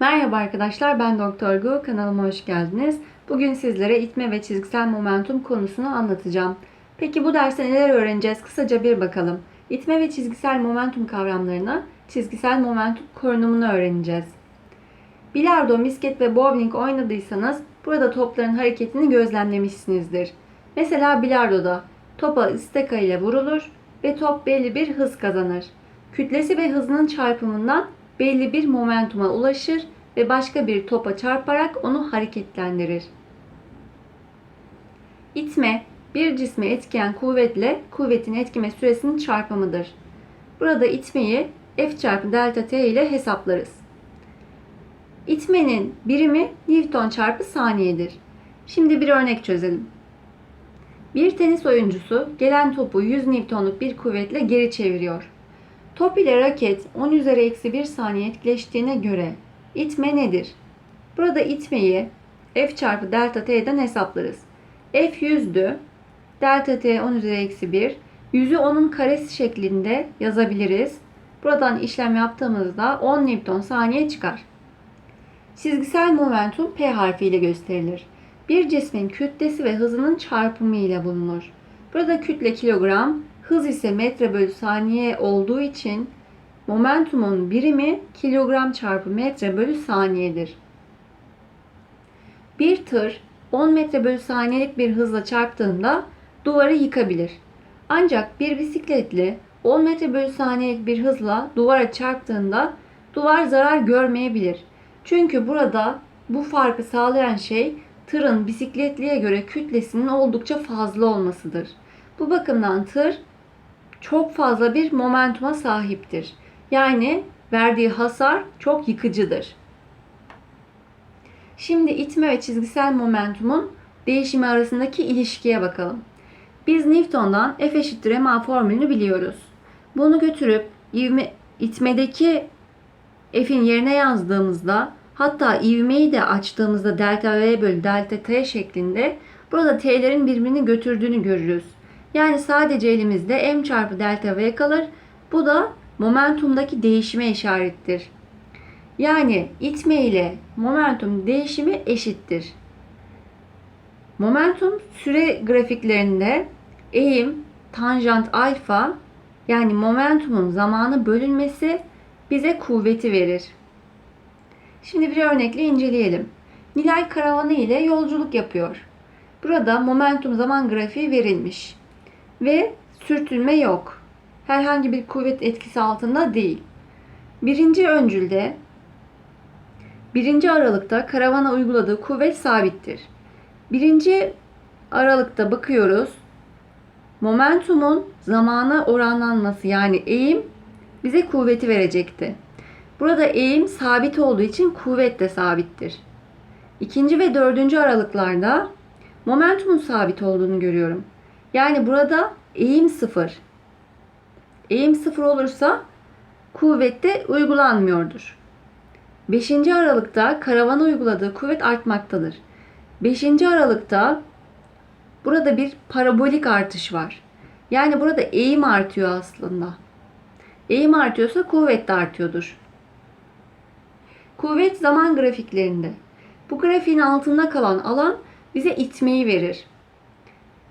Merhaba arkadaşlar ben Doktor Gu kanalıma hoş geldiniz. Bugün sizlere itme ve çizgisel momentum konusunu anlatacağım. Peki bu derste neler öğreneceğiz? Kısaca bir bakalım. İtme ve çizgisel momentum kavramlarına, çizgisel momentum korunumunu öğreneceğiz. Bilardo, misket ve bowling oynadıysanız burada topların hareketini gözlemlemişsinizdir. Mesela bilardoda topa isteka ile vurulur ve top belli bir hız kazanır. Kütlesi ve hızının çarpımından belli bir momentuma ulaşır ve başka bir topa çarparak onu hareketlendirir. İtme, bir cisme etkiyen kuvvetle kuvvetin etkime süresinin çarpımıdır. Burada itmeyi F çarpı delta T ile hesaplarız. İtmenin birimi Newton çarpı saniyedir. Şimdi bir örnek çözelim. Bir tenis oyuncusu gelen topu 100 Newton'luk bir kuvvetle geri çeviriyor. Top ile raket 10 üzeri eksi 1 saniye etkileştiğine göre itme nedir? Burada itmeyi F çarpı delta T'den hesaplarız. F 100'dü. Delta T 10 üzeri eksi 1. 100'ü onun karesi şeklinde yazabiliriz. Buradan işlem yaptığımızda 10 Newton saniye çıkar. Çizgisel momentum P harfi ile gösterilir. Bir cismin kütlesi ve hızının çarpımı ile bulunur. Burada kütle kilogram, hız ise metre bölü saniye olduğu için momentumun birimi kilogram çarpı metre bölü saniyedir. Bir tır 10 metre bölü saniyelik bir hızla çarptığında duvarı yıkabilir. Ancak bir bisikletli 10 metre bölü saniyelik bir hızla duvara çarptığında duvar zarar görmeyebilir. Çünkü burada bu farkı sağlayan şey tırın bisikletliye göre kütlesinin oldukça fazla olmasıdır. Bu bakımdan tır çok fazla bir momentuma sahiptir. Yani verdiği hasar çok yıkıcıdır. Şimdi itme ve çizgisel momentumun değişimi arasındaki ilişkiye bakalım. Biz Newton'dan F eşittir ma formülünü biliyoruz. Bunu götürüp ivme, itmedeki F'in yerine yazdığımızda hatta ivmeyi de açtığımızda delta V bölü delta T şeklinde burada T'lerin birbirini götürdüğünü görürüz. Yani sadece elimizde m çarpı delta v kalır. Bu da momentumdaki değişime işarettir. Yani itme ile momentum değişimi eşittir. Momentum süre grafiklerinde eğim, tanjant alfa yani momentumun zamanı bölünmesi bize kuvveti verir. Şimdi bir örnekle inceleyelim. Nilay karavanı ile yolculuk yapıyor. Burada momentum zaman grafiği verilmiş ve sürtünme yok. Herhangi bir kuvvet etkisi altında değil. Birinci öncülde birinci aralıkta karavana uyguladığı kuvvet sabittir. Birinci aralıkta bakıyoruz. Momentumun zamana oranlanması yani eğim bize kuvveti verecekti. Burada eğim sabit olduğu için kuvvet de sabittir. İkinci ve dördüncü aralıklarda momentumun sabit olduğunu görüyorum. Yani burada eğim sıfır. Eğim sıfır olursa kuvvette uygulanmıyordur. 5. Aralıkta karavana uyguladığı kuvvet artmaktadır. 5. Aralıkta burada bir parabolik artış var. Yani burada eğim artıyor aslında. Eğim artıyorsa kuvvet de artıyordur. Kuvvet zaman grafiklerinde. Bu grafiğin altında kalan alan bize itmeyi verir.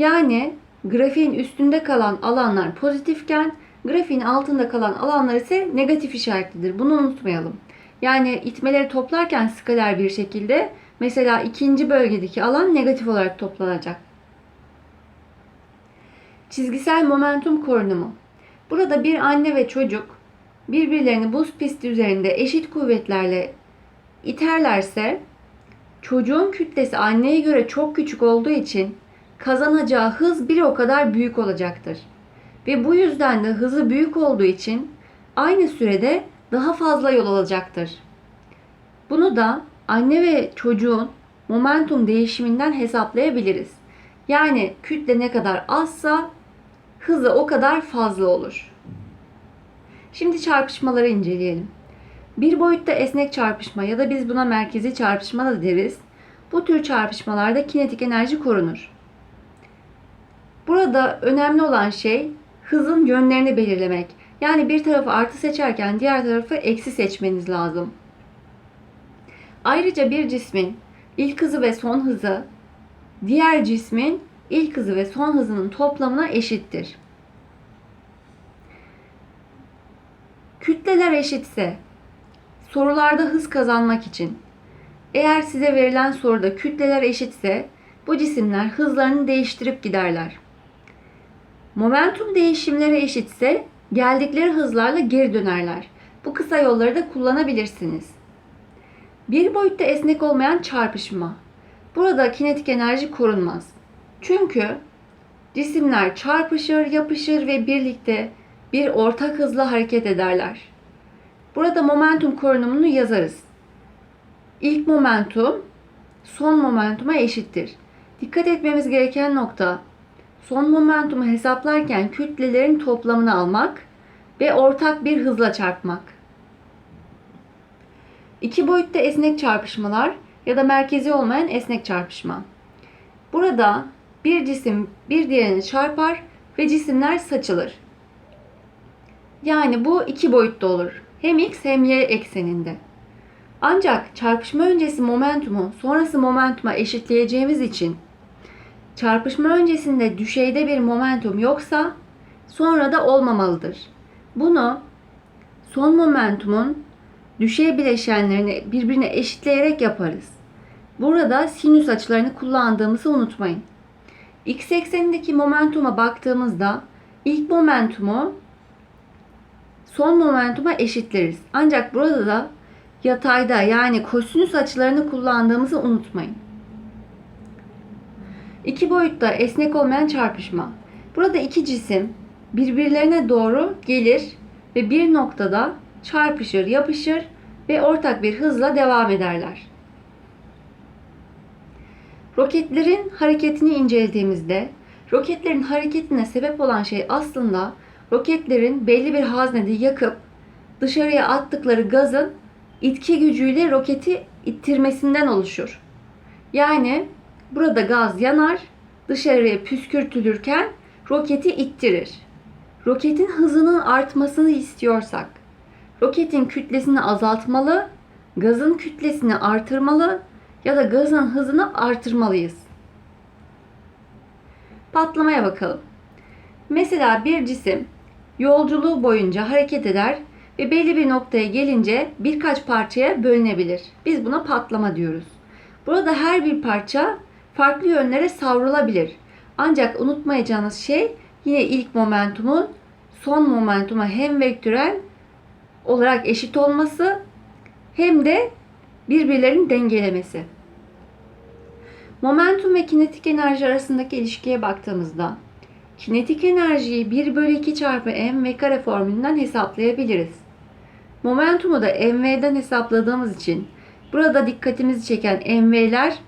Yani grafiğin üstünde kalan alanlar pozitifken grafiğin altında kalan alanlar ise negatif işaretlidir. Bunu unutmayalım. Yani itmeleri toplarken skaler bir şekilde mesela ikinci bölgedeki alan negatif olarak toplanacak. Çizgisel momentum korunumu. Burada bir anne ve çocuk birbirlerini buz pisti üzerinde eşit kuvvetlerle iterlerse çocuğun kütlesi anneye göre çok küçük olduğu için kazanacağı hız bir o kadar büyük olacaktır. Ve bu yüzden de hızı büyük olduğu için aynı sürede daha fazla yol alacaktır. Bunu da anne ve çocuğun momentum değişiminden hesaplayabiliriz. Yani kütle ne kadar azsa hızı o kadar fazla olur. Şimdi çarpışmaları inceleyelim. Bir boyutta esnek çarpışma ya da biz buna merkezi çarpışma da deriz. Bu tür çarpışmalarda kinetik enerji korunur. Burada önemli olan şey hızın yönlerini belirlemek. Yani bir tarafı artı seçerken diğer tarafı eksi seçmeniz lazım. Ayrıca bir cismin ilk hızı ve son hızı diğer cismin ilk hızı ve son hızının toplamına eşittir. Kütleler eşitse sorularda hız kazanmak için eğer size verilen soruda kütleler eşitse bu cisimler hızlarını değiştirip giderler. Momentum değişimleri eşitse geldikleri hızlarla geri dönerler. Bu kısa yolları da kullanabilirsiniz. Bir boyutta esnek olmayan çarpışma. Burada kinetik enerji korunmaz. Çünkü cisimler çarpışır, yapışır ve birlikte bir ortak hızla hareket ederler. Burada momentum korunumunu yazarız. İlk momentum son momentuma eşittir. Dikkat etmemiz gereken nokta son momentumu hesaplarken kütlelerin toplamını almak ve ortak bir hızla çarpmak. İki boyutta esnek çarpışmalar ya da merkezi olmayan esnek çarpışma. Burada bir cisim bir diğerini çarpar ve cisimler saçılır. Yani bu iki boyutta olur. Hem x hem y ekseninde. Ancak çarpışma öncesi momentumu sonrası momentuma eşitleyeceğimiz için çarpışma öncesinde düşeyde bir momentum yoksa sonra da olmamalıdır. Bunu son momentumun düşey bileşenlerini birbirine eşitleyerek yaparız. Burada sinüs açılarını kullandığımızı unutmayın. X eksenindeki momentuma baktığımızda ilk momentumu son momentuma eşitleriz. Ancak burada da yatayda yani kosinüs açılarını kullandığımızı unutmayın. İki boyutta esnek olmayan çarpışma. Burada iki cisim birbirlerine doğru gelir ve bir noktada çarpışır, yapışır ve ortak bir hızla devam ederler. Roketlerin hareketini incelediğimizde roketlerin hareketine sebep olan şey aslında roketlerin belli bir haznede yakıp dışarıya attıkları gazın itki gücüyle roketi ittirmesinden oluşur. Yani burada gaz yanar, dışarıya püskürtülürken roketi ittirir. Roketin hızının artmasını istiyorsak roketin kütlesini azaltmalı, gazın kütlesini artırmalı ya da gazın hızını artırmalıyız. Patlamaya bakalım. Mesela bir cisim yolculuğu boyunca hareket eder ve belli bir noktaya gelince birkaç parçaya bölünebilir. Biz buna patlama diyoruz. Burada her bir parça farklı yönlere savrulabilir. Ancak unutmayacağınız şey yine ilk momentumun son momentuma hem vektörel olarak eşit olması hem de birbirlerini dengelemesi. Momentum ve kinetik enerji arasındaki ilişkiye baktığımızda kinetik enerjiyi 1 bölü 2 çarpı mv kare formülünden hesaplayabiliriz. Momentumu da mv'den hesapladığımız için burada dikkatimizi çeken mv'ler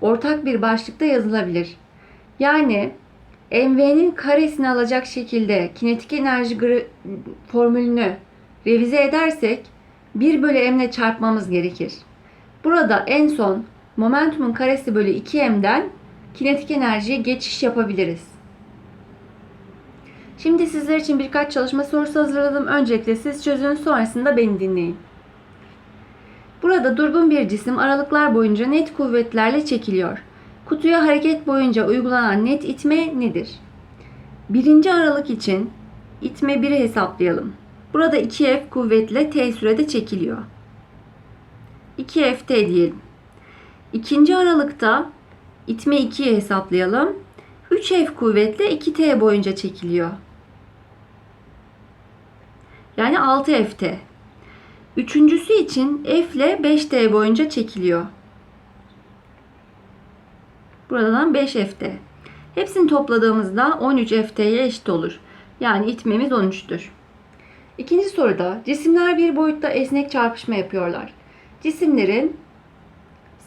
ortak bir başlıkta yazılabilir. Yani mv'nin karesini alacak şekilde kinetik enerji formülünü revize edersek 1 bölü m ile çarpmamız gerekir. Burada en son momentumun karesi bölü 2m'den kinetik enerjiye geçiş yapabiliriz. Şimdi sizler için birkaç çalışma sorusu hazırladım. Öncelikle siz çözün sonrasında beni dinleyin. Burada durgun bir cisim aralıklar boyunca net kuvvetlerle çekiliyor. Kutuya hareket boyunca uygulanan net itme nedir? Birinci aralık için itme 1'i hesaplayalım. Burada 2F kuvvetle T sürede çekiliyor. 2FT diyelim. İkinci aralıkta itme 2'yi hesaplayalım. 3F kuvvetle 2T boyunca çekiliyor. Yani 6FT. Üçüncüsü için F ile 5T boyunca çekiliyor. Buradan 5FT. Hepsini topladığımızda 13FT'ye eşit olur. Yani itmemiz 13'tür. İkinci soruda cisimler bir boyutta esnek çarpışma yapıyorlar. Cisimlerin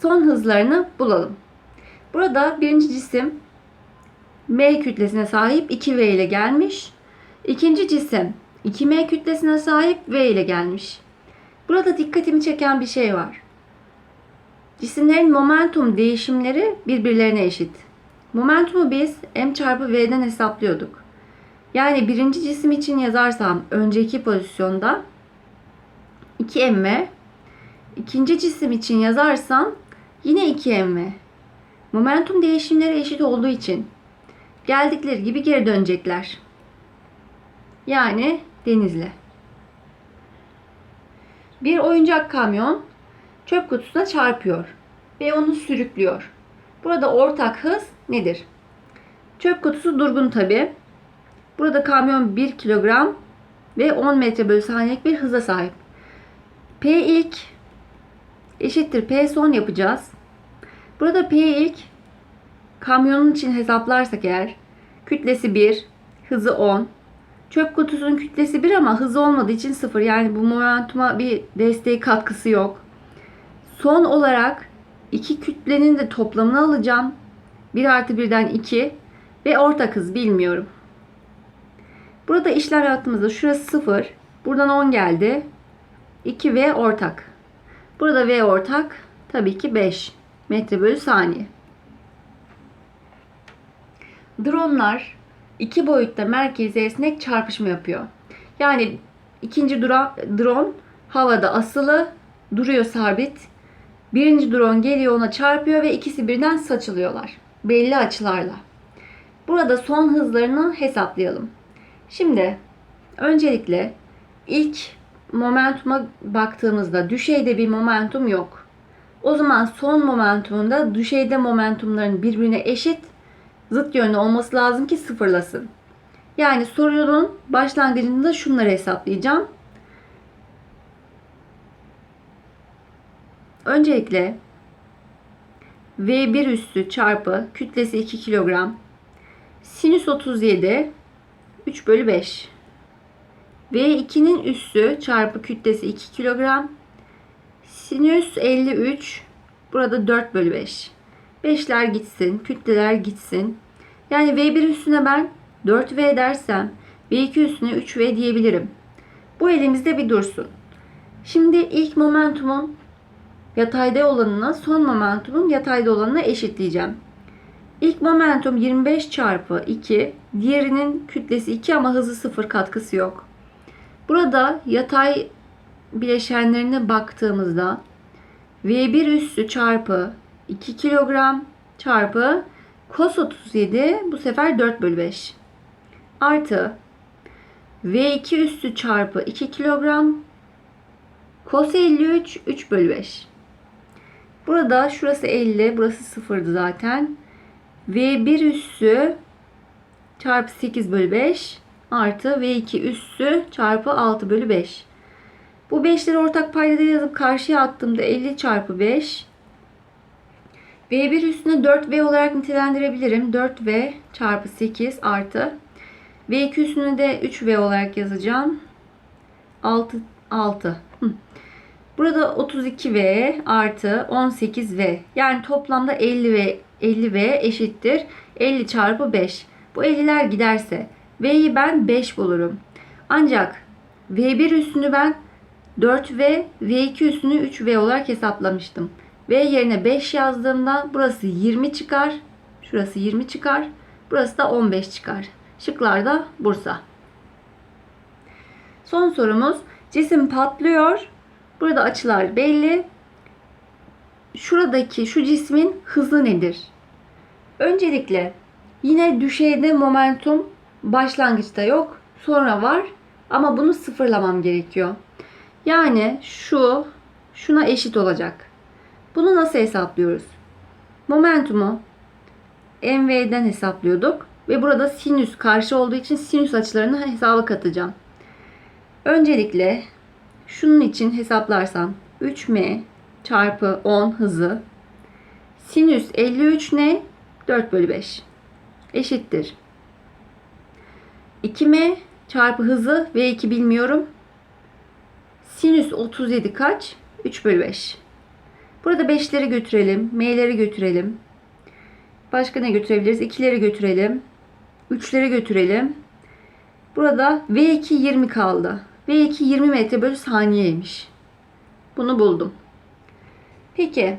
son hızlarını bulalım. Burada birinci cisim M kütlesine sahip 2V ile gelmiş. İkinci cisim 2M kütlesine sahip V ile gelmiş. Burada dikkatimi çeken bir şey var. Cisimlerin momentum değişimleri birbirlerine eşit. Momentumu biz m çarpı v'den hesaplıyorduk. Yani birinci cisim için yazarsam önceki pozisyonda 2m İkinci cisim için yazarsam yine 2mv. Momentum değişimleri eşit olduğu için geldikleri gibi geri dönecekler. Yani denizle. Bir oyuncak kamyon çöp kutusuna çarpıyor ve onu sürüklüyor. Burada ortak hız nedir? Çöp kutusu durgun tabi. Burada kamyon 1 kilogram ve 10 metre bölü saniyelik bir hıza sahip. P ilk eşittir P son yapacağız. Burada P ilk kamyonun için hesaplarsak eğer kütlesi 1, hızı 10. Çöp kutusunun kütlesi 1 ama hızı olmadığı için 0. Yani bu momentuma bir desteği katkısı yok. Son olarak iki kütlenin de toplamını alacağım. 1 artı 1'den 2 ve ortak hız bilmiyorum. Burada işlem yaptığımızda şurası 0. Buradan 10 geldi. 2 V ortak. Burada V ortak tabii ki 5 metre bölü saniye. Dronlar iki boyutta merkezi esnek çarpışma yapıyor. Yani ikinci dura, drone havada asılı duruyor sabit. Birinci drone geliyor ona çarpıyor ve ikisi birden saçılıyorlar. Belli açılarla. Burada son hızlarını hesaplayalım. Şimdi öncelikle ilk momentuma baktığımızda düşeyde bir momentum yok. O zaman son momentumunda düşeyde momentumların birbirine eşit zıt yönlü olması lazım ki sıfırlasın. Yani sorunun başlangıcında şunları hesaplayacağım. Öncelikle V1 üssü çarpı kütlesi 2 kilogram sinüs 37 3 bölü 5 V2'nin üssü çarpı kütlesi 2 kilogram sinüs 53 burada 4 bölü 5 5'ler gitsin kütleler gitsin yani V1 üstüne ben 4V dersem V2 üstüne 3V diyebilirim bu elimizde bir dursun şimdi ilk momentumun yatayda olanını son momentumun yatayda olanına eşitleyeceğim. İlk momentum 25 çarpı 2. Diğerinin kütlesi 2 ama hızı 0 katkısı yok. Burada yatay bileşenlerine baktığımızda V1 üssü çarpı 2 kilogram çarpı cos 37 bu sefer 4 bölü 5 artı V2 üssü çarpı 2 kilogram cos 53 3 bölü 5 Burada şurası 50, burası 0'dı zaten. V1 üssü çarpı 8 bölü 5 artı V2 üssü çarpı 6 bölü 5. Bu 5'leri ortak paydada yazıp karşıya attığımda 50 çarpı 5. V1 üstüne 4V olarak nitelendirebilirim. 4V çarpı 8 artı. V2 üstüne de 3V olarak yazacağım. 6, 6. Hı. Burada 32V artı 18V. Yani toplamda 50V 50V eşittir. 50 çarpı 5. Bu 50'ler giderse V'yi ben 5 bulurum. Ancak V1 üstünü ben 4V, V2 üstünü 3V olarak hesaplamıştım. V yerine 5 yazdığımda burası 20 çıkar. Şurası 20 çıkar. Burası da 15 çıkar. Şıklarda Bursa. Son sorumuz cisim patlıyor. Burada açılar belli. Şuradaki şu cismin hızı nedir? Öncelikle yine düşeyde momentum başlangıçta yok. Sonra var. Ama bunu sıfırlamam gerekiyor. Yani şu şuna eşit olacak. Bunu nasıl hesaplıyoruz? Momentumu mv'den hesaplıyorduk. Ve burada sinüs karşı olduğu için sinüs açılarını hesaba katacağım. Öncelikle şunun için hesaplarsam 3m çarpı 10 hızı sinüs 53 ne? 4 bölü 5 eşittir. 2m çarpı hızı v2 bilmiyorum. Sinüs 37 kaç? 3 bölü 5. Burada 5'leri götürelim. M'leri götürelim. Başka ne götürebiliriz? 2'leri götürelim. 3'leri götürelim. Burada V2 20 kaldı. V2 20 metre bölü saniyeymiş. Bunu buldum. Peki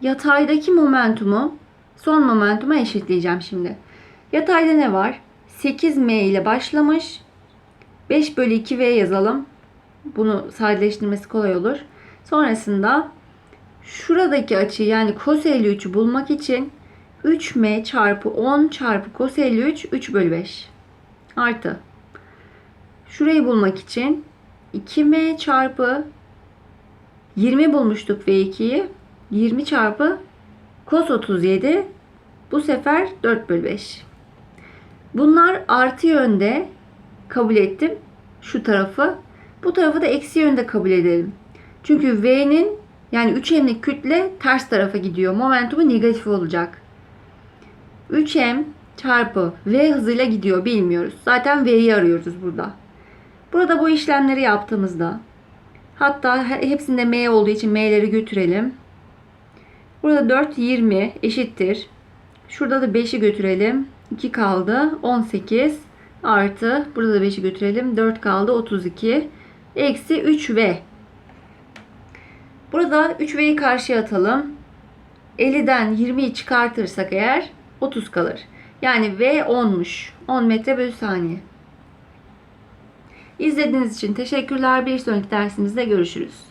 yataydaki momentumu son momentuma eşitleyeceğim şimdi. Yatayda ne var? 8M ile başlamış. 5 bölü 2V yazalım. Bunu sadeleştirmesi kolay olur. Sonrasında şuradaki açıyı yani cos 53'ü bulmak için 3m çarpı 10 çarpı cos 53 3 bölü 5 artı. Şurayı bulmak için 2m çarpı 20 bulmuştuk V2'yi 20 çarpı cos 37 bu sefer 4 bölü 5 bunlar artı yönde kabul ettim şu tarafı. Bu tarafı da eksi yönde kabul edelim. Çünkü V'nin yani 3M'lik kütle ters tarafa gidiyor. Momentumu negatif olacak. 3M çarpı V hızıyla gidiyor bilmiyoruz. Zaten V'yi arıyoruz burada. Burada bu işlemleri yaptığımızda hatta hepsinde M olduğu için M'leri götürelim. Burada 4 20 eşittir. Şurada da 5'i götürelim. 2 kaldı. 18 artı burada da 5'i götürelim. 4 kaldı. 32 eksi 3V. Burada 3V'yi karşıya atalım. 50'den 20'yi çıkartırsak eğer 30 kalır. Yani V 10'muş. 10 metre bölü saniye. İzlediğiniz için teşekkürler. Bir sonraki dersimizde görüşürüz.